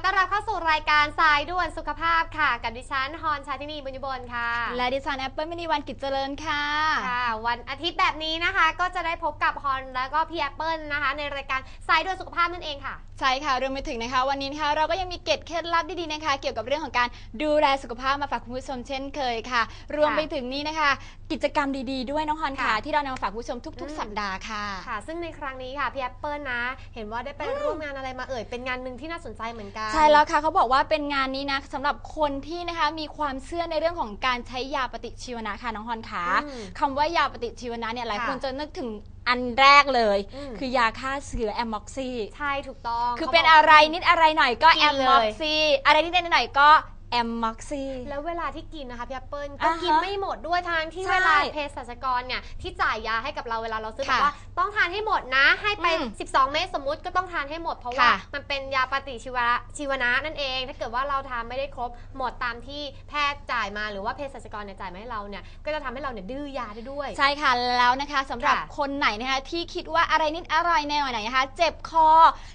วัสดีค่ะขอต้อนรับเข้าสู่รายการสายด่วนสุขภาพค่ะ กับดิฉันฮอนชาตินีบุญยบลค่ะ และดิฉันแอปเปิลมินิวันกิจเจริญค่ะ ค่ะ วันอาทิตย์แบบนี้นะคะ ก็จะได้พบกับฮอนแล้วก็พี่แอปเปิลนะคะ ในรายการสายด่วนสุขภาพนั่นเองค่ะ ใช่ค่ะรวมไปถึงนะคะ วันนี้นะคะเราก็ยังมีเกร็ดเคล็ดลับดีๆนะคะ เกี่ยวกับเรื่องของการดูแลสุขภาพมาฝากคุณผู้ชมเช่นเคยค่ะ รวมไปถึงนี่นะคะ กิจกรรมดีๆด้วยน้องฮอนค่ะค่ะที่เรานำมาฝากคุณผู้ชมทุกอืมๆสัปดาห์ค่ะค่ะ ซึ่งในครั้งนี้ค่ะพี่แอปเปิลนะ เห็นว่าได้ไปร่วมงานอะไรมาเอ่ยเป็นงานหนึ่งที่น่าสนใจเหมือนกันใช่แล้วค่ะเขาบอกว่าเป็นงานนี้นะสำหรับคนที่นะคะมีความเชื่อในเรื่องของการใช้ยาปฏิชีวนะค่ะน้องฮอนค่ะอืมคำว่ายาปฏิชีวนะเนี่ยหลายค่ะคนจะนึกถึงอันแรกเลย อืม คือยาฆ่าเชื้อแอมม็อกซี ใช่ถูกต้องคือขาเป็นบก อะไรนิดอะไรหน่อยก็กิแอนมเลยม็อกซีอะไรนิดหน่อยก็ แอมม็อกซีแล้วเวลาที่กินนะคะพี่แอปเปิลก็อ่าฮะกินไม่หมดด้วยทางที่ใช่เวลาเภสัชกรเนี่ยที่จ่ายยาให้กับเราเวลาเราซื้อค่ะบอกว่าต้องทานให้หมดนะ ให้ไป อืม12 เม็ดสมมุติก็ต้องทานให้หมด เพราะว่าค่ะมันเป็นยาปฏิชีวนะชีวนะนั่นเอง ถ้าเกิดว่าเราทานไม่ได้ครบหมดตามที่แพทย์จ่ายมาหรือว่าเภสัชกรเนี่ยจ่ายมาให้เราเนี่ยก็จะทำให้เราเนี่ยดื้อยาได้ด้วย ใช่ค่ะแล้วนะคะสำหรับค่ะ คนไหนนะคะที่คิดว่าอะไรนิดอร่อยแนวไหนนะคะเจ็บคอ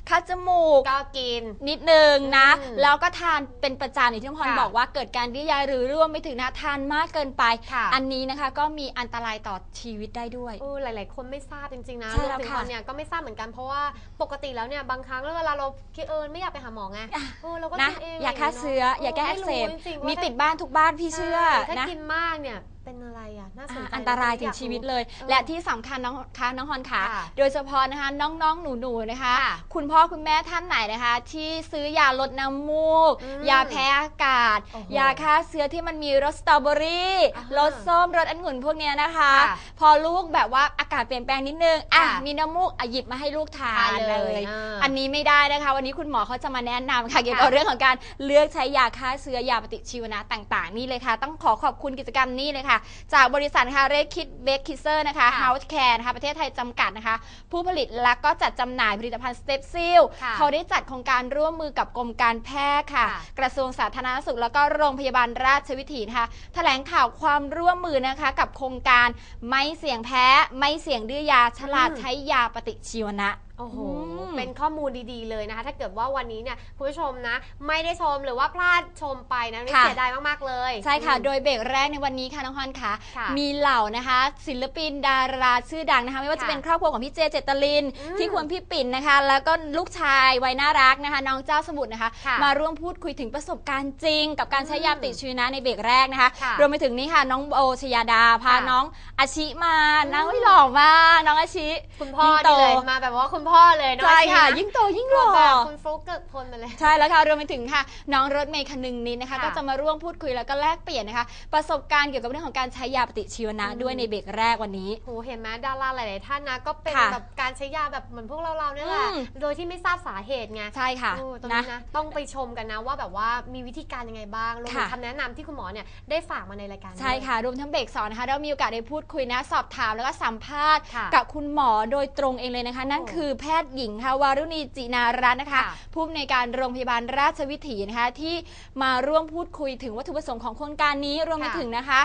คัดจมูก ก็กิน นิดนึงนะ อืมแล้วก็ทานเป็นประจำอย่างที่น้องพรค่ะบอกว่าเกิดการดื้อยาหรือรวมไปถึงนะทานมากเกินไปค่ะอันนี้นะคะก็มีอันตรายต่อชีวิตได้ด้วยโอ้หลาย ๆ คนไม่ทราบจริง ๆ นะใช่รวมแล้วถึงค่ะคนเนี่ยก็ไม่ทราบเหมือนกันเพราะว่าปกติแล้วเนี่ยบางครั้งเวลาเราคิดเออไม่อยากไปหาหมอไงอะเออเราก็นะกินเองยาฆ่าเชื้อะไรยาแก้อักเสบไม่รู้จริงๆมีว่าติดบ้านทุกบ้านพี่เชื่อใถ้านะกินมากเนี่ย เป็นอะไรอะน่าสนอ่าใจอันตรายถึงชีวิตเลยออและที่สำคัญน้องคะน้องฮอนค่ะค่ะ โดยเฉพาะนะคะน้องๆหนูๆนะคะค่ะคุณพ่อคุณแม่ท่านไหนนะคะ ที่ซื้อยาลดน้ำมูกอืมยาแพ้อากาศโอ้โหยาฆ่าเชื้อที่มันมีรสสตรอเบอรี่อ่ารสส้มรสองุ่นพวกเนี้ยนะคะค่ะพอลูกแบบว่าอากาศเปลี่ยนแปลงนิดนึงอะค่ะมีน้ำมูกอะหยิบมาให้ลูกทานทานเลเลยยอ่าอันนี้ไม่ได้นะคะ วันนี้คุณหมอเขาจะมาแนะนำค่ะเกี่ยวกับค่ะเรื่องของการเลือกใช้ยาฆ่าเชื้อยาปฏิชีวนะต่าง ๆ นี่เลยค่ะ ต้องขอขอบคุณกิจกรรมนี้เลยค่ะจากบริษัทค่ะเรดคิดเบคคิเซอร์นะคะค่ะ House Care นะคะประเทศไทยจำกัดนะคะ ผู้ผลิตและก็จัดจำหน่ายผลิตภัณฑ์สเตปซิลค่ะเขาได้จัดโครงการร่วมมือกับกรมการแพทย์ค่ะ ค่ะ กระทรวงสาธารณสุขแล้วก็โรงพยาบาลราชวิถีนะคะแถลงข่าวความร่วมมือนะคะ กับโครงการไม่เสี่ยงแพ้ ไม่เสี่ยงดื้อยาฉลาดอืมใช้ยาปฏิชีวนะ โอ้โห อืม เป็นข้อมูลดีๆเลยนะคะ ถ้าเกิดว่าวันนี้เนี่ยคุณผู้ชมนะ ไม่ได้ชมหรือว่าพลาดชมไปนะนี่ค่ะ เสียดายมากๆเลย ใช่ค่ะอืมโดยเบรกแรกในวันนี้ค่ะน้องฮอนค่ะ ค่ะมีเหล่านะคะ ศิลปินดาราชื่อดังนะคะ ไม่ว่าจะค่ะเป็นครอบครัวของพี่เจเจตลิน อืมที่ควรพี่ปิ่นนะคะ แล้วก็ลูกชายวัยน่ารักนะคะ น้องเจ้าสมุทรนะคะ ค่ะมาร่วมพูดคุยถึงประสบการณ์จริง กับการใช้ยาปฏิชีวนะในเบรกแรกนะคะ ค่ะรวมไปถึงนี่ค่ะ น้องโอชยาดาพาค่ะ น้องอาชิมาอืมน้องหล่อมากน้องอาชิคุณพ่อยิ่งโต นี่เลยมาแบบว่าคุณพ่อเลยเนอะใช่ค่ะอาชีพนยิ่งโตยิ่งหล่อแบบคุณฟลุ๊กเกิดพลมาเลย ใช่แล้วค่ะ รวมไปถึงค่ะ น้องรถเมย์คนึงนิดนะคะค่ะก็จะมาร่วมพูดคุยแล้วก็แลกเปลี่ยนนะคะ ประสบการณ์เกี่ยวกับเรื่องของการใช้ยาปฏิชีวนะอืมด้วยในเบรกแรกวันนี้โหเห็นไหมดาราหลาย ๆ ท่านนะก็เป็นค่ะแบบการใช้ยาแบบเหมือนพวกเราเราๆเนี่ยแหละอืมโดยที่ไม่ทราบสาเหตุไงใช่ค่ะโอ้ตรงนะนี้นะต้องไปชมกันนะว่าแบบว่ามีวิธีการยังไงบ้างรวมถึงค่ะคำแนะนำที่คุณหมอเนี่ยได้ฝากมาในรายการใช่ด้วยค่ะรวมทั้งเบรกสองนะคะเรามีโอกาสได้พูดคุยนะสอบถามแล้วก็สัมภาษณ์ค่ะกับคุณหมอโดยตรงเองเลยนะคะ นั่นโอ้คือแพทย์หญิงค่ะวารุณีจินารัตน์นะคะค่ะผู้อำนวยการโรงพยาบาลราชวิถีนะคะที่มาร่วมพูดคุยถึงวัตถุประสงค์ของโครงการนี้รวมไปค่ะถึงนะคะ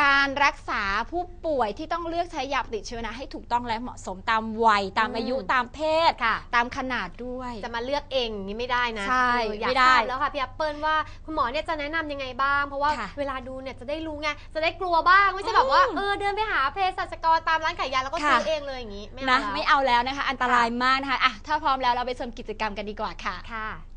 การรักษาผู้ป่วยที่ต้องเลือกใช้ยาปฏิชีวนะให้ถูกต้องและเหมาะสมตามวัย ตามอืมอายุตามเพศค่ะตามขนาดด้วย จะมาเลือกเองอย่างนี้ไม่ได้นะใช่เอออยากไม่ได้ทราบแล้วค่ะพี่แอปเปิลว่าคุณหมอเนี่ยจะแนะนำยังไงบ้าง เพราะว่าค่ะเวลาดูเนี่ยจะได้รู้ไงจะได้กลัวบ้างไม่ใช่แบบว่าอืมเออเดินไปหาเภสัชกรตามร้านขายยาแล้วก็ค่ะซื้อเองเลยอย่างนี้ไม่เอานะแล้วไม่เอาแล้วนะคะ อันตรายมากนะคะอะถ้าพร้อมแล้วเราไปชมกิจกรรมกันดีกว่าค่ะค่ะ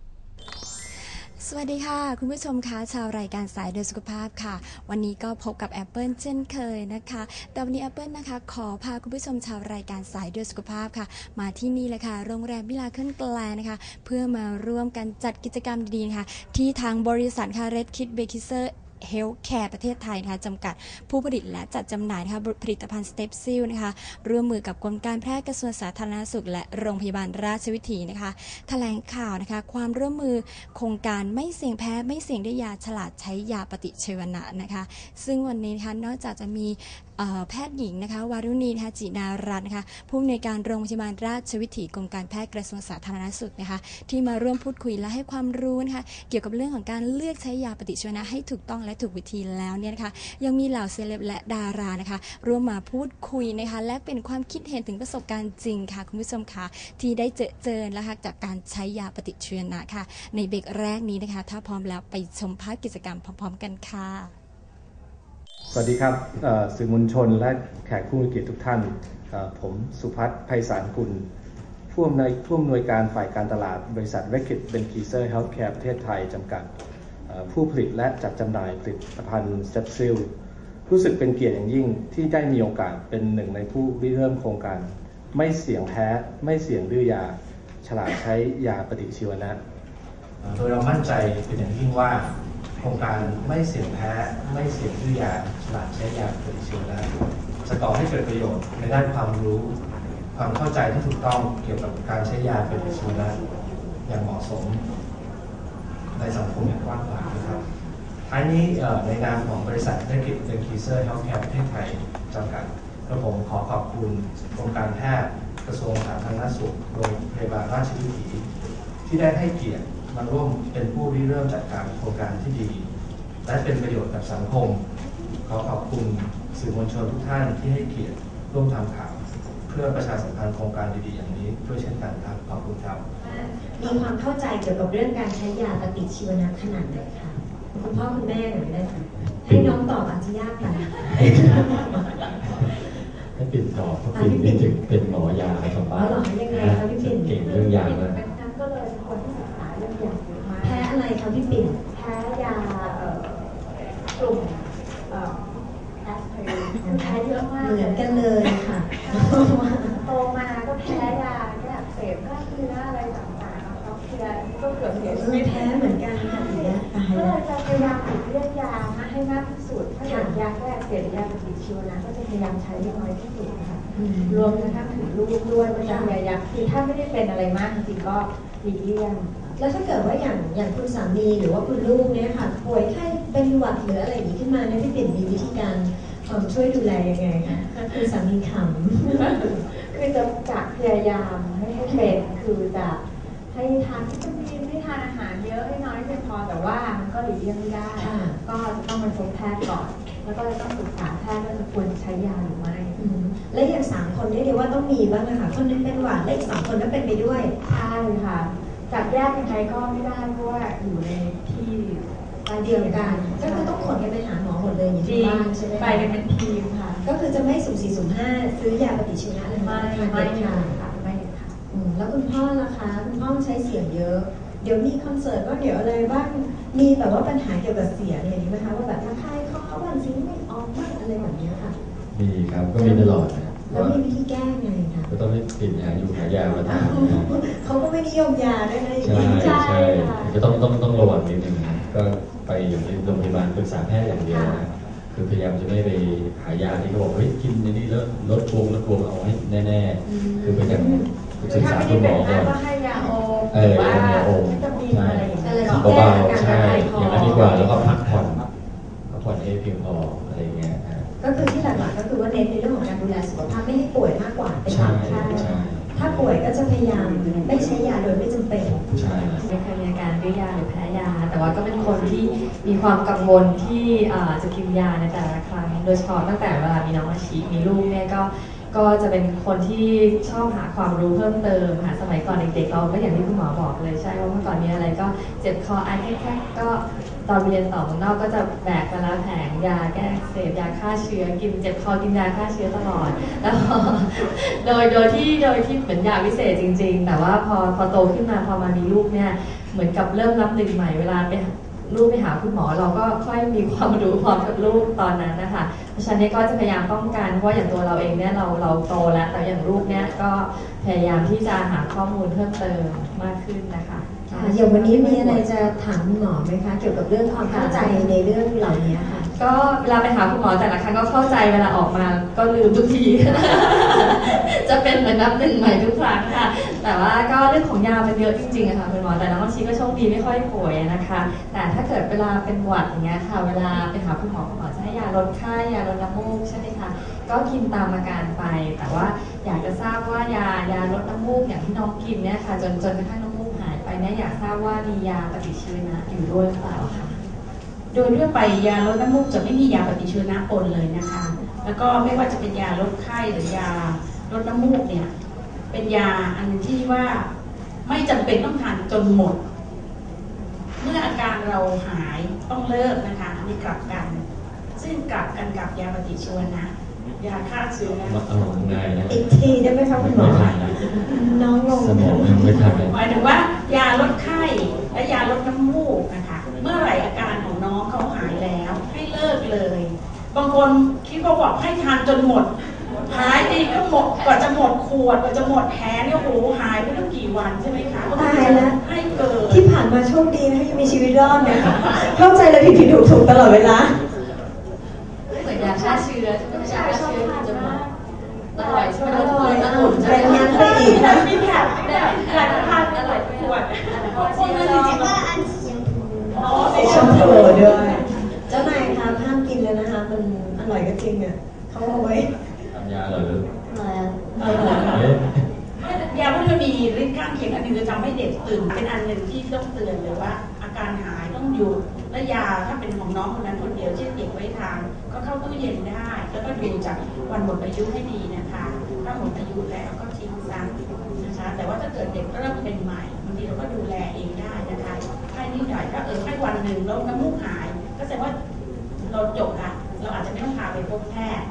สวัสดีค่ะ คุณผู้ชมคะชาวรายการสายเดินสุขภาพค่ะ วันนี้ก็พบกับแอปเปิลเช่นเคยนะคะแต่วันนี้แอปเปิลนะคะขอพาคุณผู้ชมชาวรายการสายเดินสุขภาพค่ะ มาที่นี่เลยค่ะโรงแรมวิลาเคิลแกลนะคะ เพื่อมาร่วมกันจัดกิจกรรมดีๆนะคะที่ทางบริษัทค่ะ Red Kit b a k i s e r เฮลท์แคร์ประเทศไทยนะคะจำกัดผู้ผลิตและจัดจำหน่ายนะคะผลิตภัณฑ์สเตปซิลนะคะร่วมมือกับกรมการแพทย์กระทรวงสาธารณสุข และโรงพยาบาลราชวิถีนะคะแถลงข่าวนะคะความร่วมมือโครงการไม่เสี่ยงแพ้ไม่เสี่ยงได้ยาฉลาดใช้ยาปฏิชีวนะนะคะ ซึ่งวันนี้นะคะนอกจากจะมี แพทย์หญิงนะคะวารุณีนะคะจินารัตน์นะคะผู้อำนวยการโรงพยาบาลราชวิถีกรมการแพทย์กระทรวงสาธารณสุขนะคะที่มาร่วมพูดคุยและให้ความรู้นะคะเกี่ยวกับเรื่องของการเลือกใช้ยาปฏิชีวนะให้ถูกต้องและถูกวิธีแล้วเนี่ยนะคะยังมีเหล่าเซเลบและดารานะคะร่วมมาพูดคุยนะคะและเป็นความคิดเห็นถึงประสบการณ์จริงค่ะคุณผู้ชมคะที่ได้เจอเจอแล้วค่ะจากการใช้ยาปฏิชีวนะค่ะในเบรกแรกนี้นะคะ ถ้าพร้อมแล้วไปชมภาพกิจกรรมพร้อม ๆ กันค่ะ สวัสดีครับสื่อมวลชนและแขกผู้มีเกียรติทุกท่าน ผมสุพัฒน์ไพศาลกุลผู้อำนวยผู้อำนวยการฝ่ายการตลาดบริษัท r e c k i t b e n k i s e r Healthcare ประเทศไทยจำกัด ผู้ผลิตและจัดจำหน่ายผลิตภัณฑ์เซปซิลรู้สึกเป็นเกียรติอย่างยิ่งที่ได้มีโอกาสเป็นหนึ่งในผู้ริเริ่มโครงการ ไม่เสี่ยงแพ้ ไม่เสี่ยงดื้อยา ฉลาดใช้ยาปฏิชีวนะ โดยเรามั่นใจเป็นอย่างยิ่งว่า ครงการไม่เสี่ยงแพ้ ไม่เสี่ยงดื้อยาฉลาดใช้ยาปฏิชีวนะจะก่อให้เกิดประโยชน์ในด้านความรู้ ความเข้าใจที่ถูกต้องเกี่ยวกับการใช้ยาปฏิชีวนะอย่างเหมาะสม ในสังคมอย่างกว้างขวางนะครับท้ายนี้ในนามของบริษัทธุรกิจเดนคีเซอร์เฮลท์แคร์ประเทศไทยจำกัดกระผมขอขอบคุณกรมการแพทย์กระทรวงสาธารณสุขโรงพยาบาลราชวิถีที่ได้ให้เกียรติ มาร่วมเป็นผู้ริเริ่มจัดการโครงการที่ดี และเป็นประโยชน์กับสังคม ขอขอบคุณสื่อมวลชนทุกท่านที่ให้เกียรติร่วมทำข่าว เพื่อประชาสัมพันธ์โครงการดีๆอย่างนี้ด้วยเช่นกันครับขอบคุณครับ มีความเข้าใจเกี่ยวกับเรื่องการใช้ยาปฏิชีวนะขนาดไหนคะคุณพ่อคุณแม่หน่อยได้ไหมให้น้องตอบอาจจะยากไปให้ปิ่นตอบเพราะปิ่นนี่ถึงเป็นหมอยาชาวบ้านอ๋อเหรอยังไงคะพี่ปิ่นเก่งเรื่องยานะนั้นก็ พ้อะไรคะพี่ปิ่นแพ้ยาเอ่อกลุ่มเอ่อแอสไพรินคือแพ้เยอะมากเหมือนกันเลยค่ะโตมาก็แพ้ยาแก้อักเสบกล้ามเนื้ออะไรต่างๆเขาเคลียร์ก็เกือบเสียเอชีอวิตแพ้เหมือนกันค่ะอย่างเงี้ยตายก็เลแล้วยจะพยายามหลีกเลี่ยงยานะให้มากที่สุดถ้าอย่างยาแก้อักเสบหรือยาปฏิชีวนะก็จะพยายามใช้ให้น้อยที่สุดค่ะอืมรวมกระทั่งถึงลูกด้วยก็จะพยายามคือถ้าไม่ได้เป็นอะไรมากจริงๆก็หลีกเลี่ยง แล้วถ้าเกิดว่าอย่างอย่างคุณสามีหรือว่าคุณลูกเนี่ยค่ะป่วยไข้เป็นหวัดหรืออะไรอย่างนี้ขึ้นมาเนี่ยพี่ปิ่นมีวิธีการเอิ่มช่วยดูแลยังไงคะคุณสามีขำคือจะจะพยายามให้ให้เป็นคือจะให้ทานวิตามินให้ทานอาหารเยอะให้น้อยเพียงพอแต่ว่ามันก็หลีกเลี่ยงไม่ได้ค่ะก็จะต้องมาพบแพทย์ก่อน แล้วก็จะต้องปรึกษาแพทย์ว่าจะควรใช้ยาหรือไม่อืมและอย่างสามคนเนี่ยเดี๋ยวว่าต้องมีบ้างนะคะคนหนึงเป็นหวัดและอีกสองคนก็เป็นไปด้วยใช่ค่ะ จัดแยกยังไงก็ไม่ได้เพราะว่าอยู่ในที่เดียวกัน ก็คือต้องขนกันไปหาหมอหมดเลยอย่างจริที่งบ้านใช่ไหมไปคะกันเป็นทีมค่ะ ก็คือจะไม่สุ่มสี่สุ่มห้าซื้อยาปฏิชีวนะอะไรไม่ทานไม่เด็ดค่ะขาดไม่ค่ะอืมแล้วคุณพ่อล่ะคะคุณพ่อใช้เสียงเยอะ เดี๋ยวมีคอนเสิร์ตว่าเดี๋ยวอะไรบ้างมีแบบว่าปัญหาเกี่ยวกับเสียงอย่างนี้ไหมคะว่าแบบถ้าใครเขาเขาบันซิงไม่ออกบ้างอะไรแบบเนี้ยค่ะมีครับก็มีตลอดนะ แล้วว่ามีวิธีแก้ไงคะก็ต้องให้ปิ่นหาอยู่หายามาทานนะเขาก็ไม่นิยมยาด้วยนะอย่างใช่นี้ใช่ก็ต้องต้องต้องระวังนิดนึงนะก็ไปอยู่ในโรงพยาบาลปรึกษาแพทย์อย่างเดียวนะคือพยายามจะไม่ไปหายาที่เขาบอกเฮ้ยกินในนี้แล้วลดบวมลดบวมเอาให้แน่ๆ คือพยายามคืศึอกถ้าษาไม่คุได้ณหมเป็อนก่อนมากก็ให้ยาอมเอหรืออว่าให้ยาอมวิตามินใช่อะไรอย่างเงี้ยเบาๆใช่อย่างนั้นดีกว่าแล้วก็พักผ่อนพักผ่อนให้เพียงพออะไรอย่างเงี้ยฮะก็คือที่หลักๆก็ คือว่าเน้นในเรื่องของการดูแลสุขภาพไม่ให้ป่วยมากกว่าเป็นหใช่ลักค่ะใช่ถ้าป่วยก็จะพยายามไม่ใช้ยาโดยไม่จำเป็นใช่ไม่เคยมีอาการดื้อยาหรือแพ้ยา แต่ว่าก็เป็นคนที่มีความกังวลที่เอ่อจะกินยาในแต่ละครั้งโดยเฉพาะตั้งแต่เวลามีน้องอาชีมีลูกเนี่ยก็ก็จะเป็นคนที่ชอบหาความรู้เพิ่มเติมค่ะสมัยก่อนเด็กๆเราก็อย่างที่คุณหมอบอกเลยใช่ว่าเมื่อก่อนมีอะไรก็เจ็บคอไอแค่ๆก็ตอนเรียนต่อเมืองนอกก็จะแบกมาละแผง ยาแก้อักเสพยาฆ่าเชื้อกินเจ็บคอกินยาฆ่าเชื้อตลอด แล้วโดยโดยที่โดยที่เหมือนยาวิเศษจริง ๆ แต่ว่าพอพอโตขึ้นมาพอมามีลูกเนี่ยเหมือนกับเริ่มรับหนึ่งใหม่เวลาไปลูกไปหาคุณหมอเราก็ค่อยมีความรู้พร้อมกับลูกตอนนั้นนะคะเพราะฉะนั้นก็จะพยายามป้องกันเพราะว่าอย่างตัวเราเองเนี่ยเราเราโตแล้วแต่อย่างลูกเนี่ยก็พยายามที่จะหาข้อมูลเพิ่มเติมมากขึ้นนะคะอย่างวันนี้มีอะไรจะถามหมอไหมคะ เกี่ยวกับเรื่องความเข้าใจในเรื่องเหล่านี้ค่ะ ก็เวลาไปหาคุณหมอแต่ละครั้งก็เข้าใจเวลาออกมาก็ลืมทุกที จะเป็นเหมือนนับหนึ่งใหม่ทุกครั้งค่ะ แต่ว่าก็เรื่องของยามันเยอะจริงๆค่ะคุณหมอแต่น้องชีก็โชคดีไม่ค่อยป่วยนะคะ แต่ถ้าเกิดเวลาเป็นหวัดอย่างเงี้ยค่ะ เวลาไปหาคุณหมอคุณหมอจะให้ยาลดไข้ยาลดน้ำมูกใช่ไหมคะก็กินตามอาการไป แต่ว่าอยากจะทราบว่ายายาลดน้ำมูกอย่างที่น้องกินเนี่ยค่ะ จนจนกระทั่งน้ำมูกหายไปเนี่ยอยากทราบว่ามียาปฏิชีวนะอยู่ด้วยหรือเปล่าคะ โดยทั่วไปยาลดน้ำมูกจะไม่มียาปฏิชีวนะปนเลยนะคะ แล้วก็ไม่ว่าจะเป็นยาลดไข้หรือยาลดน้ำมูกเนี่ยเป็นยาอันที่ว่าไม่จำเป็นต้องทานจนหมด เมื่ออาการเราหายต้องเลิกนะคะอันนี้กลับกัน ซึ่งกลับกันกับยาปฏิชีวนะยาฆ่าเชื้อมาเอาง่ายนะอีกทีได้ไหมคะคุณหมอไม่ทันนะน้องงงสมองยังไม่ทันเลยหมายถึงว่ายาลดไข้และยาลดน้ำมูกนะคะ เมื่อไหร่อาการของน้องเขาหายแล้วให้เลิกเลย บางคนคิดว่าบอกให้ทานจนหมด หายดีก็หมดกว่าจะหมดขวดกว่าจะหมดแผลเนี่ยโอ้โหหายไปตั้งกี่วันใช่ไหมคะตายแล้วให้เกิดที่ผ่านมาโชคดีนะคะยังมีชีวิตรอดเนี่ยเข้าใจเลยผิดผิดถูกถูกตลอดเวลาเหมือนยาฆ่าเชื้อใช่ไหมยาฆ่าเชื้อกินจนหมดอร่อยใช่ไหมอร่อยออะร่อยแบ่งงานไปอีกนะมีแผลมีแผลหลายพันอร่อยขวดพวกนั้นจริงๆอ๋อสีชมพูด้วยเจ้านายคะห้ามกินเลยนะคะ มันอ ร่อยก็จริงอะเขาเอาไว้ทำยาเหรอหรืออะไรอะเอ๊ะยาพวกนี้มีฤทธิ์ข้างเคียงอันหนึงคือทำให้เด็กตื่น เป็นอันหนึ่งที่ต้องเตือนเลยว่า อาการหายต้องหยุดและยาถ้าเป็นของน้องคนนั้นคนเดียวที่เด็กไว้ทานก็เข้าตู้เย็นได้ แล้วก็ดูจากวันหมดอายุให้ดีนะคะ ถ้าหมดอายุแล้วก็ทิ้งซะนะคะ แต่ว่าถ้าเกิดเด็กเริ่มเป็นใหม่บางทีเราก็ดูแลเองได้นะคะให้นิดหน่อยถ้าเออให้วันหนึ่งแล้วน้ำมูกหาย พาไปพบแพทย์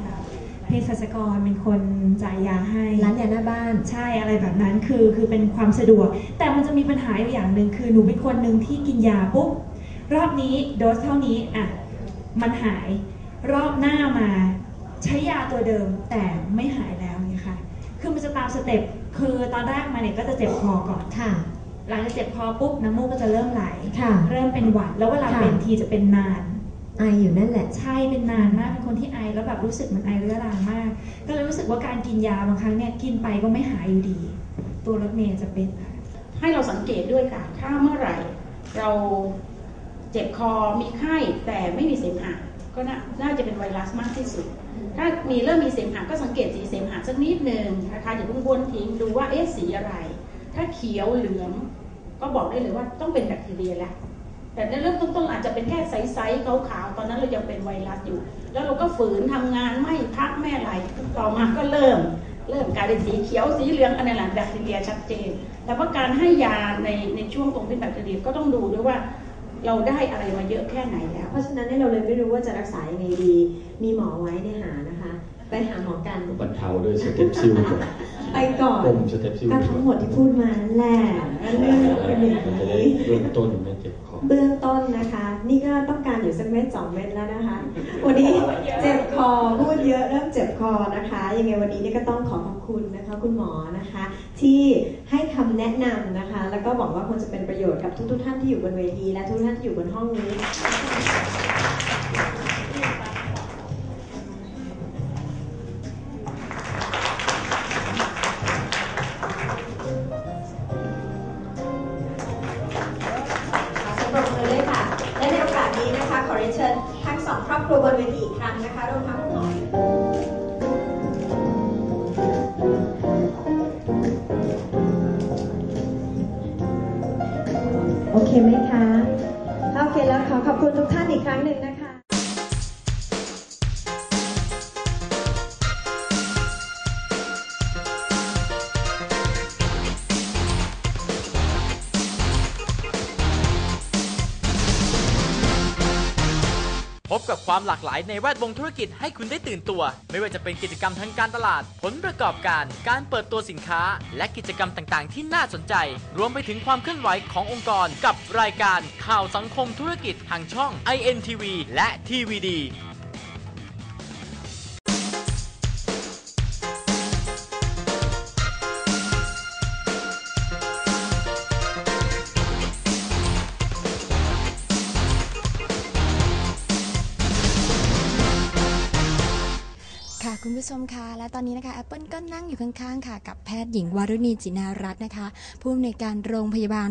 เภสัชกรเป็นคนจ่ายยาให้ ร้านยาหน้าบ้าน ใช่อะไรแบบนั้นคือคือเป็นความสะดวก แต่มันจะมีปัญหาอยู่อย่างหนึ่งคือหนูเป็นคนหนึ่งที่กินยาปุ๊บรอบนี้โดสเท่านี้อะมันหายรอบหน้ามาใช้ยาตัวเดิมแต่ไม่หายแล้วเนี่ยค่ะ คือมันจะตามสเต็ปคือตอนแรกมาเนี่ยก็จะเจ็บคอก่อน ค่ะ หลังจากเจ็บคอปุ๊บน้ำมูกก็จะเริ่มไหลค่ะเริ่มเป็นหวัด แล้วเวลาค่ะเป็นทีจะเป็นนาน ไออยู่นั่นแหละใช่เป็นนานมากเป็นคนที่ไอแล้วแบบรู้สึกเหมันไอเรื้อรังมาก ก็เลยรู้สึกว่าการกินยาบางครั้งเนี่ยกินไปก็ไม่หายอยู่ดี ตัวรถเมย์จะเป็นค่ะให้เราสังเกตด้วยค่ะ ถ้าเมื่อไหร่ เราเจ็บคอมีไข้แต่ไม่มีเสมหะก็น่าน่าจะเป็นไวรัสมากที่สุด ถ้ามีเริ่มมีเสมหะก็สังเกตสีเสมหะสักนิดหนึ่งนะคะอย่าเพิ่งบ้วนทิ้งดูว่าเอ๊ะสีอะไร ถ้าเขียวเหลืองก็บอกได้เลยว่าต้องเป็นแบคทีเรียแล้ว แต่ในเริ่มต้นๆอาจจะเป็นแค่ใสๆขาวๆตอนนั้นเรายังเป็นไวรัสอยู่ แล้วเราก็ฝืนทำงานไม่พักไม่อะไรต่อมาก็เริ่ม เริ่มกลายเป็นสีเขียวสีเหลืองอันนั้นแหละแบคทีเรียชัดเจน แต่ว่าการให้ยาในในช่วงตรงเป็นแบคทีเรียก็ต้องดูด้วยว่าเราได้อะไรมาเยอะแค่ไหนแล้ว เพราะฉะนั้นเนี่ยเราเลยไม่รู้ว่าจะรักษายังไงดี มีหมอไว้เนี่ยหานะคะ ไปหาหมอกันบรรเทาด้วยสเต็ปซิลก่อนไปก่อนกลมสเต็ปซิลก็ดีกทั้งว่าหมดที่พูดมานั่นแหละเรื่องเป็นอย่างมันจะได้นี้เบื้องต้นไม่เจ็บคอ เบื้องต้นนะคะ นี่ก็ต้องการอยู่สักเม็ดสองเม็ดแล้วนะคะ วันนี้เจ็บคอพูดเยอะเริ่มเจ็บคอนะคะ ยังไงวันนี้นี่ก็ต้องขอขอบคุณนะคะคุณหมอนะคะ ที่ให้คำแนะนำนะคะ แล้วก็บอกว่าคงจะเป็นประโยชน์กับทุกๆท่านที่อยู่บนเวที และทุกท่านที่อยู่บนห้องนี้ พบกับความหลากหลายในแวดวงธุรกิจให้คุณได้ตื่นตัว ไม่ว่าจะเป็นกิจกรรมทางการตลาด ผลประกอบการ การเปิดตัวสินค้า และกิจกรรมต่างๆ ที่น่าสนใจ รวมไปถึงความเคลื่อนไหวขององค์กร กับรายการข่าวสังคมธุรกิจทางช่อง INTV และ TVD ผู้ผู้ชมคะและตอนนี้นะคะแอปเปิลก็นั่งอยู่ข้างๆค่ะ กับแพทย์หญิงวารุณีจินารัตน์นะคะ ผู้อำนวยการโรงพยาบาล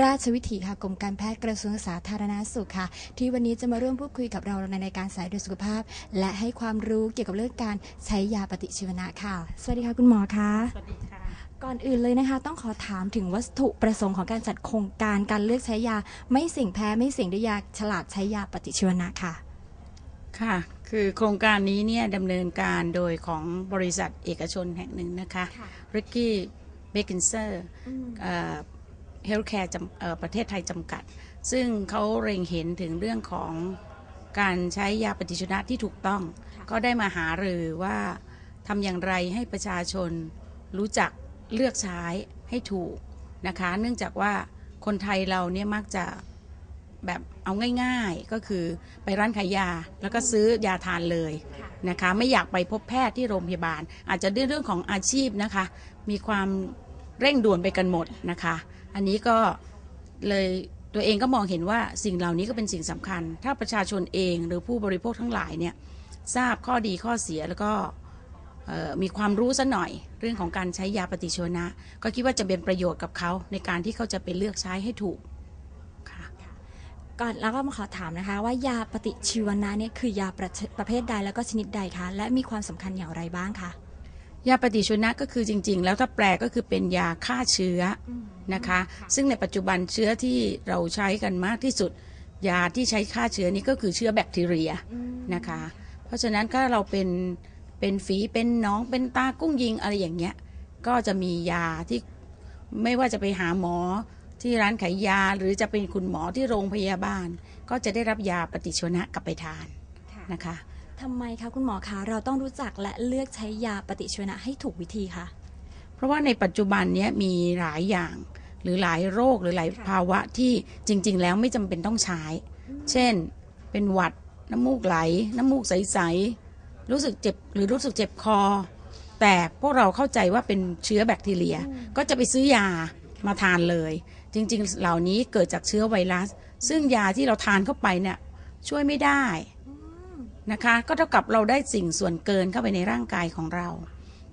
ราชวิถีค่ะกรมการแพทย์กระทรวงสาธารณสุขค่ะ ที่วันนี้จะมาร่วมพูดคุยกับเราในรายการสายดูสุขภาพ และให้ความรู้เกี่ยวกับเรื่องการใช้ยาปฏิชีวนะค่ะ สวัสดีค่ะคุณหมอคะสวัสดีค่ะก่อนอื่นเลยนะคะ ต้องขอถามถึงวัตถุประสงค์ของการจัดโครงการการเลือกใช้ยา ไม่เสิ่งแพ้ไม่เสิ่งด้วยยาฉลาดใช้ยาปฏิชีวนะค่ะ ค่ะ คือโครงการนี้เนี่ยดำเนินการโดยของบริษัทเอกชนแห่งหนึ่งนะคะค่ะริกกี้เบกินเซอร์อืม เฮลท์แคร์ประเทศไทยจำกัด ซึ่งเขาเร็งเห็นถึงเรื่องของการใช้ยาปฏิชีวนะที่ถูกต้องก็ได้มาหารือว่าทำอย่างไรให้ประชาชนรู้จักเลือกใช้ให้ถูกนะคะ เนื่องจากว่าคนไทยเราเนี่ยมักจะแบบ เอาง่ายๆ ก็คือไปร้านขายยาแล้วก็ซื้อยาทานเลยนะคะ ไม่อยากไปพบแพทย์ที่โรงพยาบาล อาจจะด้วยเรื่องของอาชีพนะคะ มีความเร่งด่วนไปกันหมดนะคะ อันนี้ก็เลยตัวเองก็มองเห็นว่าสิ่งเหล่านี้ก็เป็นสิ่งสำคัญ ถ้าประชาชนเองหรือผู้บริโภคทั้งหลายเนี่ยทราบข้อดีข้อเสียแล้วก็เอ่อมีความรู้ซะหน่อยเรื่องของการใช้ยาปฏิชีวนะ ก็คิดว่าจะเป็นประโยชน์กับเขาในการที่เขาจะไปเลือกใช้ให้ถูกค่ะ ก่อนแล้วก็มาขอถามนะคะ ว่ายาปฏิชีวนะเนี่ยคือยาประเภประเภทใดแล้วก็ชนิดใดคะและมีความสำคัญอย่างไรบ้างคะยาปฏิชีวนะก็คือจริง ๆ แล้วถ้าแปลก็คือเป็นยาฆ่าเชื้ออนะคะ ซึ่งในปัจจุบันเชื้อที่เราใช้กันมากที่สุด ยาที่ใช้ฆ่าเชื้อนี้ก็คือเชื้อแบคทีเรียนะคะ เพราะฉะนั้นถ้าเราเป็นเป็นฝีเป็นหน้องเป็นตากุ้งยิงอะไรอย่างเงี้ยก็จะมียาที่ไม่ว่าจะไปหาหมอ ที่ร้านขายยาหรือจะเป็นคุณหมอที่โรงพยาบาล ก็จะได้รับยาปฏิชีวนะกลับไปทานนะคะทำไมคะคุณหมอคะเราต้องรู้จักและเลือกใช้ยาปฏิชีวนะให้ถูกวิธีคะเพราะว่าในปัจจุบันเนี้ยมีหลายอย่างหรือหลายโรคหรือหลายภาวะที่จริง ๆ แล้วไม่จำเป็นต้องใช้ เช่น เป็นหวัดน้ำมูกไหล น้ำมูกใสๆรู้สึกเจ็บหรือรู้สึกเจ็บคอ แต่พวกเราเข้าใจว่าเป็นเชื้อแบคทีเรีย ก็จะไปซื้อยามาทานเลย จริง ๆ เหล่านี้เกิดจากเชื้อไวรัส ซึ่งยาที่เราทานเข้าไปเนี่ยช่วยไม่ได้นะคะ ก็เท่ากับเราได้สิ่งส่วนเกินเข้าไปในร่างกายของเรา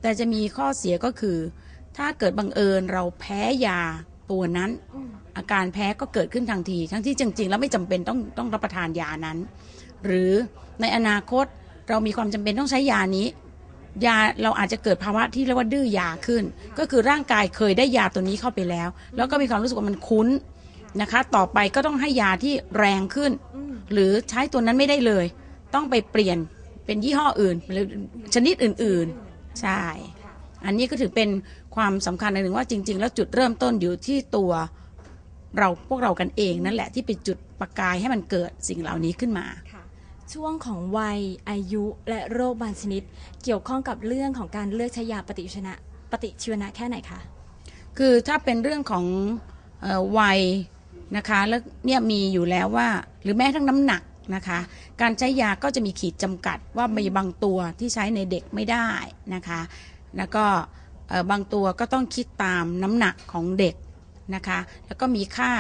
แต่จะมีข้อเสียก็คือ ถ้าเกิดบังเอิญเราแพ้ยาตัวนั้น อาการแพ้ก็เกิดขึ้นทันที ทั้งที่จริง ๆ แล้วไม่จำเป็นต้องต้องรับประทานยานั้น หรือในอนาคตเรามีความจำเป็นต้องใช้ยานี้ ยาเราอาจจะเกิดภาวะที่เรียกว่าดื้อยาขึ้น ก็คือร่างกายเคยได้ยาตัวนี้เข้าไปแล้ว แล้วก็มีความรู้สึกว่ามันคุ้นนะคะ ต่อไปก็ต้องให้ยาที่แรงขึ้น หรือใช้ตัวนั้นไม่ได้เลย ต้องไปเปลี่ยนเป็นยี่ห้ออื่นหรือชนิดอื่นๆ ใช่ อันนี้ก็ถือเป็นความสำคัญอันหนึ่งว่าจริง ๆ แล้วจุดเริ่มต้นอยู่ที่ตัวเราพวกเรากันเองนั่นแหละที่เป็นจุดประกายให้มันเกิดสิ่งเหล่านี้ขึ้นมา ช่วงของวัย อายุ และโรคบางชนิด เกี่ยวข้องกับเรื่องของการเลือกใช้ยาปฏิชีวนะ ปฏิชีวนะแค่ไหนคะ คือถ้าเป็นเรื่องของออวัยนะคะแล้วเนี่ยมีอยู่แล้วว่า หรือแม้ทั้งน้ำหนักนะคะ การใช้ยาก็จะมีขีดจำกัดว่ามีบางตัวที่ใช้ในเด็กไม่ได้นะคะ แล้วก็บางตัวก็ต้องคิดตามน้ำหนักของเด็กนะคะ แล้วก็มีค่า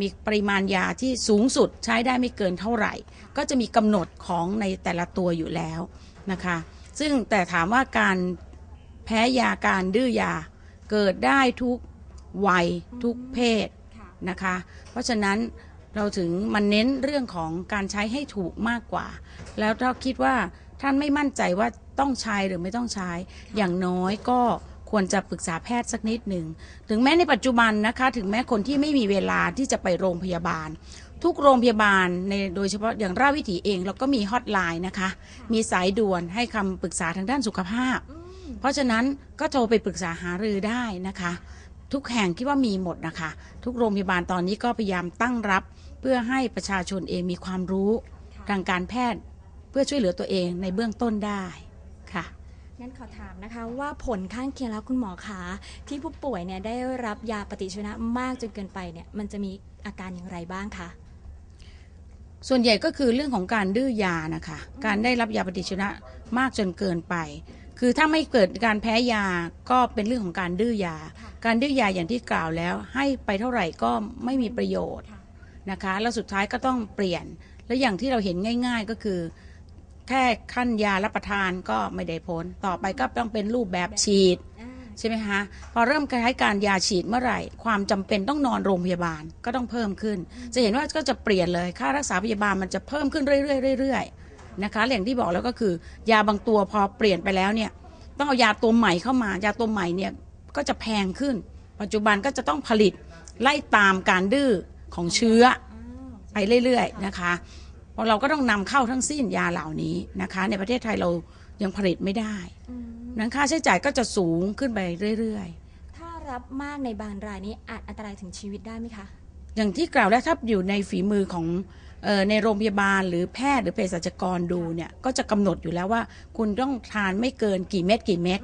มีปริมาณยาที่สูงสุดใช้ได้ไม่เกินเท่าไหร่ ก็จะมีกำหนดของในแต่ละตัวอยู่แล้วนะคะ ซึ่งแต่ถามว่าการแพ้ยาการดื้อยาเกิดได้ทุกวัยทุกเพศนะคะ เพราะฉะนั้นเราถึงมันเน้นเรื่องของการใช้ให้ถูกมากกว่า แล้วถ้าคิดว่าท่านไม่มั่นใจว่าต้องใช้หรือไม่ต้องใช้อย่างน้อยก็ ควรจะปรึกษาแพทย์สักนิดหนึ่ง ถึงแม้ในปัจจุบันนะคะ ถึงแม้คนที่ไม่มีเวลาที่จะไปโรงพยาบาล ทุกโรงพยาบาลในโดยเฉพาะอย่างราชวิถีเองเราก็มีฮอตไลน์นะคะ มีสายด่วนให้คำปรึกษาทางด้านสุขภาพ เพราะฉะนั้นก็โทรไปปรึกษาหารือได้นะคะ ทุกแห่งคิดว่ามีหมดนะคะ ทุกโรงพยาบาลตอนนี้ก็พยายามตั้งรับ เพื่อให้ประชาชนเองมีความรู้ทางการแพทย์ เพื่อช่วยเหลือตัวเองในเบื้องต้นได้ค่ะ งั้นขอถามนะคะว่าผลข้างเคียงแล้วคุณหมอคะที่ผู้ป่วยเนี่ยได้รับยาปฏิชีวนะมากจนเกินไปเนี่ยมันจะมีอาการอย่างไรบ้างคะส่วนใหญ่ก็คือเรื่องของการดื้อยานะคะ การได้รับยาปฏิชีวนะมากจนเกินไป คือถ้าไม่เกิดการแพ้ยาก็เป็นเรื่องของการดื้อยา การดื้อยาอย่างที่กล่าวแล้ว ให้ไปเท่าไหร่ก็ไม่มีประโยชน์นะคะ แล้วสุดท้ายก็ต้องเปลี่ยน และอย่างที่เราเห็นง่าย ๆ ก็คือ แค่ขั้นยารับประทานก็ไม่ได้ผล ต่อไปก็ต้องเป็นรูปแบบฉีดใช่ไหมคะพอเริ่มใช้การยาฉีดเมื่อไหร่ ความจำเป็นต้องนอนโรงพยาบาลก็ต้องเพิ่มขึ้น จะเห็นว่าก็จะเปลี่ยนเลยค่ารักษาพยาบาลมันจะเพิ่มขึ้นเรื่อยๆเรื่อยๆนะคะอย่างที่บอกแล้วก็คือ ยาบางตัวพอเปลี่ยนไปแล้วเนี่ยต้องเอายาตัวใหม่เข้ามายาตัวใหม่เนี่ยก็จะแพงขึ้น ปัจจุบันก็จะต้องผลิตไล่ตามการดื้อของเชื้อไปเรื่อยๆนะคะ เพราะเราก็ต้องนำเข้าทั้งสิ้นยาเหล่านี้นะคะ ในประเทศไทยเรายังผลิตไม่ได้นั้นค่าใช้จ่ายก็จะสูงขึ้นไปเรื่อยๆ ถ้ารับมากในบางรายนี้อาจอันตรายถึงชีวิตได้ไหมคะ อย่างที่กล่าวแล้วถ้าอยู่ในฝีมือของเออในโรงพยาบาลหรือแพทย์หรือเภสัชกรดูเนี่ยก็จะกำหนดอยู่แล้วว่า คุณต้องทานไม่เกินกี่เม็ดกี่เม็ด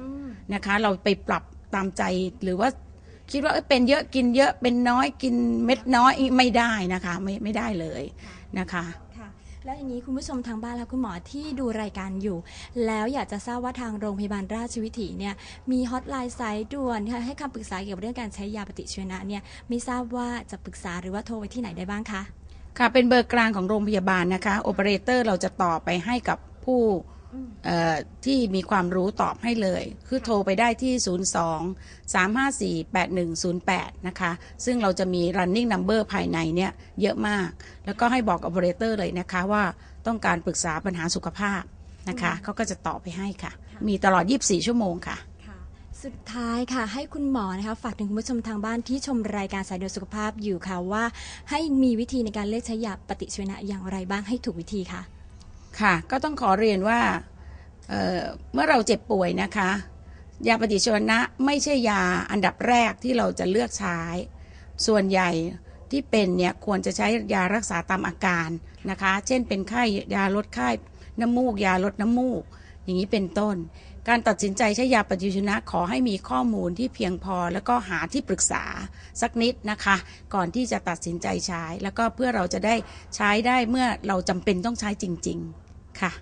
นะคะ เราไปปรับตามใจหรือว่าคิดว่าเอ้ยเป็นเยอะกินเยอะเป็นน้อยกินเม็ดน้อยไม่ได้นะคะ ไม่ไม่ได้เลยนะคะค่ะ แล้วอย่างนี้คุณผู้ชมทางบ้านและคุณหมอที่ดูรายการอยู่ แล้วอยากจะทราบว่าทางโรงพยาบาลราชวิถีเนี่ยมีฮอตไลน์สายด่วนค่ะให้คำปรึกษาเกี่ยวกับเรื่องการใช้ยาปฏิชีวนะเนี่ยไม่ทราบว่าจะปรึกษาหรือว่าโทรไปที่ไหนได้บ้างคะค่ะเป็นเบอร์กลางของโรงพยาบาลนะคะโอเปอเรเตอร์เราจะต่อไปให้กับผู้ ที่มีความรู้ตอบให้เลย คือโทรไปได้ที่ 02 354 8108 นะคะ ซึ่งเราจะมี running number ภายในเนี่ยเยอะมาก แล้วก็ให้บอกโอเปอเรเตอร์เลยนะคะว่าต้องการปรึกษาปัญหาสุขภาพนะคะ เขาก็จะตอบไปให้ค่ะ มีตลอด 24 ชั่วโมงค่ะสุดท้ายค่ะ ให้คุณหมอนะคะฝากถึงคุณผู้ชมทางบ้านที่ชมรายการสายด่วนสุขภาพอยู่ค่ะว่า ให้มีวิธีในการเลือกใช้ยาปฏิชีวนะอย่างไรบ้างให้ถูกวิธีค่ะ ค่ะก็ต้องขอเรียนว่าเเมื่อเราเจ็บป่วยนะคะ ยาปฏิชีวนะไม่ใช่ยาอันดับแรกที่เราจะเลือกใช้ ส่วนใหญ่ที่เป็นเนี่ยควรจะใช้ยารักษาตามอาการนะคะ เช่นเป็นไข้ยาลดไข้น้ำมูก ยาลดน้ำมูก อย่างนี้เป็นต้น การตัดสินใจใช้ยาปฏิชีวนะขอให้มีข้อมูลที่เพียงพอ แล้วก็หาที่ปรึกษาสักนิดนะคะ ก่อนที่จะตัดสินใจใช้ แล้วก็เพื่อเราจะได้ใช้ได้เมื่อเราจำเป็นต้องใช้จริง ๆ ค่ะ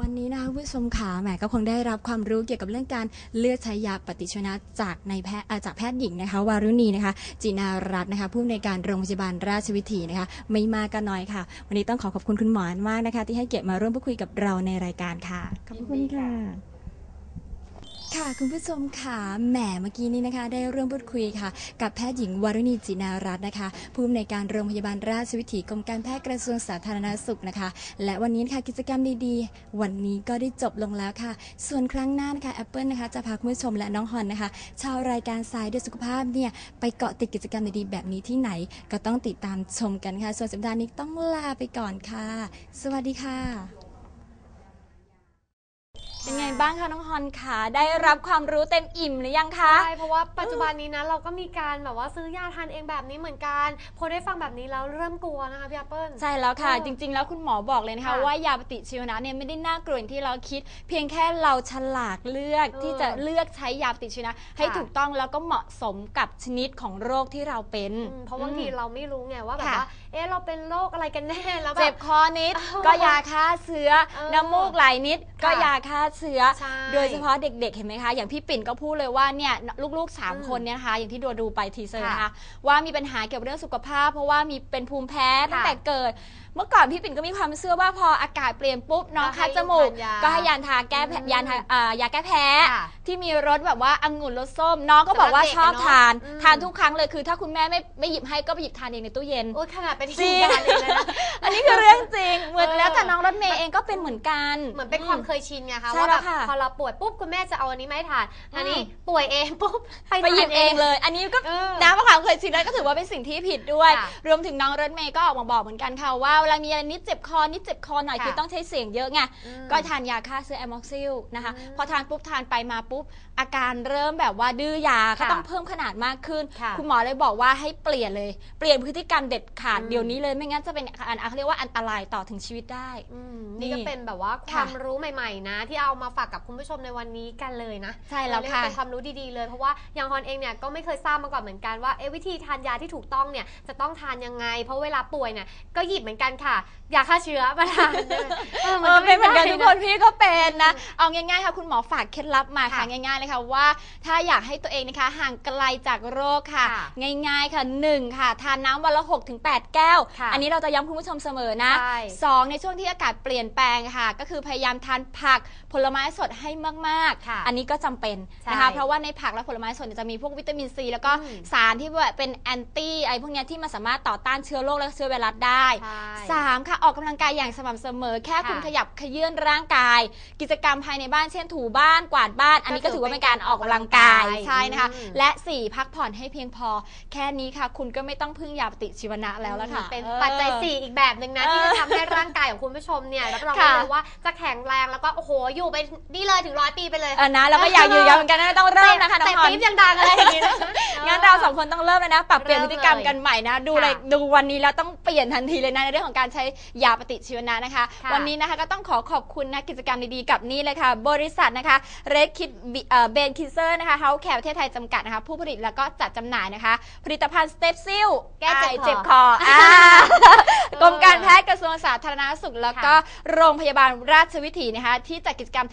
วันนี้นะคะคุณผู้ชมขาแหมก็คงได้รับความรู้เกี่ยวกับเรื่องการเลือกใช้ยาปฏิชีวนะจากในแพทย์อ่าจากแพทย์หญิงนะคะ วารุณีนะคะ จินารัตน์นะคะ ผู้อำนวยการโรงพยาบาลราชวิถีนะคะ ไม่มากก็น้อยค่ะ วันนี้ต้องขอขอบคุณคุณหมอมากนะคะ ที่ให้เกียรติมาร่วมพูดคุยกับเราในรายการค่ะ ขอบคุณค่ะ ค่ะคุณผู้ชมค่ะแหมเมื่อกี้นี้นะคะ ได้เร่วมพูดคุยค่ะ กับแพทย์หญิงวารุณีจินารัตน์นะคะผู้อำนวยการโรงพยาบาลราชวิถีกรมการแพทย์กระทรวงสาธารณสุขนะคะ และวันนี้ค่ะกิจกรรมดีๆ วันนี้ก็ได้จบลงแล้วค่ะ ส่วนครั้งหน้านะคะแอปเปิลนะคะจะพาคุณผู้ชมและน้องฮอนนะคะ ชาวรายการสายด้วยสุขภาพเนี่ยไปเกาะติดกิจกรรมดีๆแบบนี้ที่ไหน ก็ต้องติดตามชมกันค่ะ ส่วนสัปดาห์นี้ต้องลาไปก่อนค่ะ สวัสดีค่ะ เป็นไงบ้างคะน้องฮอนคะได้รับความรู้เต็มอิ่มหรือยังคะ ใช่เพราะว่าปัจจุบันนี้นะเราก็มีการแบบว่าซื้อยาทานเองแบบนี้เหมือนกันพอได้ฟังแบบนี้แล้วเริ่มกลัวนะคะพี่แอปเปิ้ล ใช่แล้วค่ะเออจริง ๆ แล้วคุณหมอบอกเลยนะคะค่ะว่ายาปฏิชีวนะเนี่ยไม่ได้น่ากลัวอย่างที่เราคิด เพียงแค่เราฉลาดเลือกเออที่จะเลือกใช้ยาปฏิชีวนะ ให้ค่ะ ถูกต้องแล้วก็เหมาะสมกับชนิดของโรคที่เราเป็น อืมเพราะบางทีเราไม่รู้ไงว่าแบบค่ะว่า เอ๊ะเราเป็นโรคอะไรกันแน่แล้วแบบเจ็บคอนิดเออก็ยาฆ่าเชื้อเออน้ำมูกไหลนิด ก็ค่ะยาฆ่าเชื้อใช่โดยเฉพาะเด็กๆเห็นไหมคะ อย่างพี่ปิ่นก็พูดเลยว่าเนี่ยลูกๆ อืม3 คนเนี่ยนะคะอย่างที่ดูดูไปทีเซอร์ค่ะนะคะว่ามีปัญหาเกี่ยวกับเรื่องสุขภาพ เพราะว่ามีเป็นภูมิแพ้ตั้งค่ะแต่เกิดเมื่อก่อนพี่ปิ่นก็มีความเชื่อว่าพออากาศเปลี่ยนปุ๊บน้องก็ให้คัดจมูกทานยาก็ให้ยาทาแก้แพ้อืมยาทาอ่ายาแก้แพ้ค่ะที่มีรสแบบว่าองุ่นรสส้ม น้องก็บอกว่าสำหรับเด็กชอบอะเนอะทานอืมทานทุกครั้งเลยคือ ถ้าคุณแม่ไม่ไม่หยิบให้ก็ไปหยิบทานเองในตู้เย็นโอ้ยขนาดไปที่จริงทานเองเลยนะอันนี้คือเรื่องจริงเหมือนเออแล้วแต่น้องรถเมย์เองก็เป็นเหมือนกันเหมือนเป็นความเคยชินไงคะใช่ว่าแล้แบวบค่ะพอเราป่วยปุ๊บคุณแม่จะเอาอันนี้มาให้ทานอันนี้อืมป่วยเองปุ๊บไปไปหยิบทานเองเลย อันนี้ก็เออน้ำมะขามเคยชินแล้วก็ถือว่าเป็นสิ่งที่ผิดด้วยค่ะรวมถึงน้องรถเมย์ก็ออกมาบอกเหมือนกันค่ะว่าเวลามีอะไรนิดเจ็บคอนิดเจ็บคอหน่อยค่ะคือต้องใช้เสียงเยอะไงอืมก็ทานยาฆ่าเชื้อแอมอกซิลนะคะอืมพอทานปุ๊บทานไปมาปุ๊บ อาการเริ่มแบบว่าดื้อยาก็ค่ะต้องเพิ่มขนาดมากขึ้นค่ะคุณหมอเลยบอกว่าให้เปลี่ยนเลย เปลี่ยนพฤติกรรมเด็ดขาดอืม เดี๋ยวนี้เลยไม่งั้นจะเป็นอันเขาเรียกว่าอันตรายต่อถึงชีวิตได้ อืมนี่นี่ก็เป็นแบบว่าคค่ะ วามรู้ใหม่ ๆ นะ ที่เอาเอามาฝากกับคุณผู้ชมในวันนี้กันเลยนะใช่แล้วค่ะเรียกเป็นความรู้ดีๆเลยเพราะว่าอย่างฮอนเองเนี่ยก็ไม่เคยทราบมาก่อนเหมือนกันว่าเอะวิธีทานยาที่ถูกต้องเนี่ยจะต้องทานยังไง เพราะเวลาป่วยเนี่ยก็หยิบเหมือนกันค่ะยาฆ่าเชื้อมาทานด้วยเออเอมันอก็เป็นเหมือนกันไได้ทุกคนพี่ก็เป็นนะ เอาง่ายๆค่ะคุณหมอฝากเคล็ดลับมาค่ะค่ะง่ายๆเลยค่ะว่าถ้าอยากให้ตัวเองนะคะห่างไกลจากโรคค่ะค่ะง่ายๆค่ะหนึ่งค่ะทานน้ำวันละ6ถึง8แก้วค่ะอันนี้เราจะย้ำคุณผู้ชมเสมอนะใช่สองในช่วงที่อากาศเปลี่ยนแปลงค่ะ ก็คือพยายามทานผักผลไม้สดให้มากค่ะๆอันนี้ก็จำเป็นใช่นะคะเพราะว่าในผักและผลไม้สดเนี่ยจะมีพวกวิตามินซีแล้วก็อืมสารที่แบบเป็นแอนตี้ไอพวกเนี้ยที่มันสามารถต่อต้านเชื้อโรคและเชื้อไวรัสได้ใช่สามค่ะออกกำลังกายอย่างสม่ำเสมอ แค่ค่ะคุณขยับขยื่นร่างกาย กิจกรรมภายในบ้านเช่นถูบ้านกวาดบ้าน อันนี้ก็ถือว่าเป็นการออกกำลังกายก็ถือเป็นการออกกำลังกายใช่นะคะอืมและสี่พักผ่อนให้เพียงพอ แค่นี้ค่ะ คุณก็ไม่ต้องพึ่งยาปฏิชีวนะแล้วละค่ะเป็นออปัจจัย 4 อีกแบบหนึ่งนะเออที่จะทำให้ร่างกายของคุณผู้ชมเนี่ยรับรองค่ะได้เลยว่าจะแข็งแรงแล้วก็โอ้โหอยู่ไปนี่เลยถึงร้อยปีไปเลยเออนะเราก็อยากยืนยันเหมือนกันนะต้องเริ่มนะคะน้แต่องฮอนปี๊บยังดังอะไรอย่างนี้นะงั้นเราสองคนต้องเริ่มเลยนะปรับเปลี่ยนเริ่พมฤติกรรมเลยกันใหม่นะ ดูค่ะเลยดูวันนี้แล้วต้องเปลี่ยนทันทีเลยนะในเรื่องของการใช้ยาปฏิชีวนะนะคะ ค่ะวันนี้นะคะก็ต้องขอขอบคุณนะกิจกรรมดีๆกับนี่เลยค่ะ บริษัทนะคะเรดคิดเบนคิเซอร์นะคะเฮาแคร์ประเทศไทยจำกัดนะคะ ผู้ผลิตแล้วก็จัดจำหน่ายนะคะ ผลิตภัณฑ์สเตปซิลแก้เจ็บคอ เจ็บคออ่ากรมการแพทย์กระทรวงสาธารณสุข แล้วก็โรงพยาบาลราชวิถีนะคะ ที่จัดกิจกรรม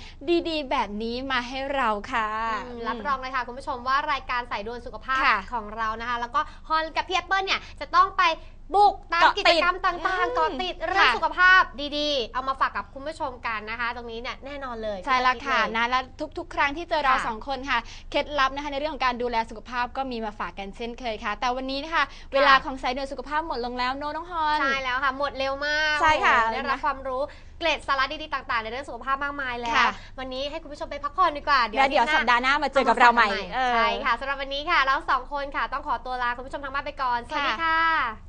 ดีๆ แบบนี้มาให้เราค่ะ อืมรับรองเลยค่ะ คุณผู้ชมว่ารายการสายด่วนสุขภาพค่ะของเรานะคะ แล้วก็ฮอนกับพี่แอปเปิลเนี่ยจะต้องไป บุกตามเกาะติกิดจกรรมต่างๆอืมเกาะติดเรื่องค่ะสุขภาพดีๆ เอามาฝากกับคุณผู้ชมกันนะคะ ตรงนี้เนี่ยแน่นอนเลย ใช่แล้วค่ะไม่ต้องดเยนะและทุก ๆ ครั้งที่เจอเราค่ะสองคนค่ะ เคล็ดลับนะคะในเรื่องของการดูแลสุขภาพก็มีมาฝากกันเช่นเคยค่ะ แต่วันนี้นะคะเวลาของสายด่วนสุขภาพหมดลงแล้วโนน้องฮอนใช่แล้วค่ะ หมดเร็วมากใช่ค่ะโอ้โหได้รับนะความรู้เกร็ดสาระดีๆต่างๆ ในเรื่องสุขภาพมากมายแล้วค่ะวันนี้ให้คุณผู้ชมไปพักผ่อนดีกว่าแล้วเดี๋ยวอาทิตสัปหน้ดาห์หน้ามาเจอกับเราใหม่เออใช่ค่ะสำหรับวันนี้ค่ะ เราสองคนค่ะ ต้องขอตัวลาคุณผู้ชมทางบ้านไปก่อน สวัสดีค่ะค่ะ